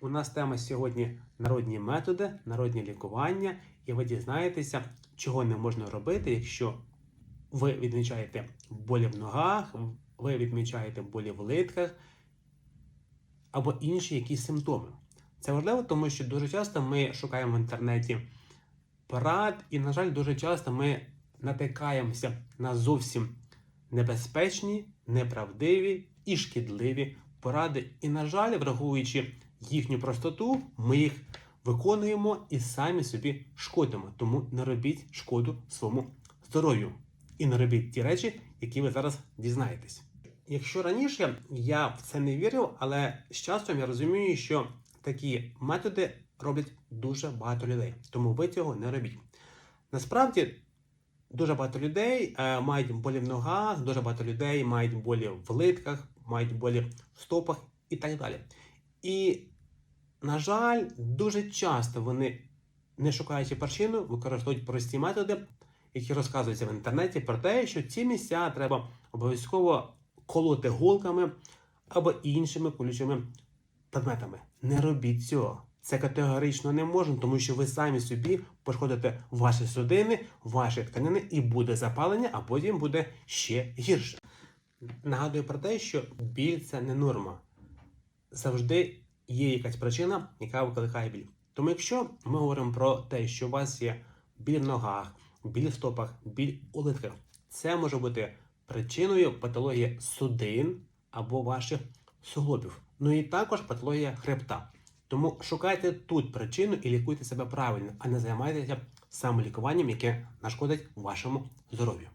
У нас тема сьогодні народні методи, народні лікування, і ви дізнаєтеся, чого не можна робити, якщо ви відмічаєте болі в ногах, ви відмічаєте болі в литках або інші якісь симптоми. Це важливо, тому що дуже часто ми шукаємо в інтернеті порад, і, на жаль, дуже часто ми натикаємося на зовсім небезпечні, неправдиві і шкідливі поради. І, на жаль, враховуючи їхню простоту, ми їх виконуємо і самі собі шкодимо. Тому не робіть шкоду своєму здоров'ю. І не робіть ті речі, які ви зараз дізнаєтесь. Якщо раніше я в це не вірив, але з часом я розумію, що такі методи роблять дуже багато людей. Тому ви цього не робіть. Насправді, дуже багато людей е, мають болі в ногах, дуже багато людей мають болі в литках, мають болі в стопах і так далі. І, на жаль, дуже часто вони, не шукаючи причину, використовують прості методи, які розказуються в інтернеті про те, що ці місця треба обов'язково колоти голками або іншими колючими предметами. Не робіть цього. Це категорично не можна, тому що ви самі собі пошкодите ваші судини, ваші тканини, і буде запалення, а потім буде ще гірше. Нагадую про те, що біль це не норма. Завжди є якась причина, яка викликає біль. Тому якщо ми говоримо про те, що у вас є біль в ногах, біль в стопах, біль у литках, це може бути причиною патології судин або ваших суглобів. Ну і також патологія хребта. Тому шукайте тут причину і лікуйте себе правильно, а не займайтеся самолікуванням, яке нашкодить вашому здоров'ю.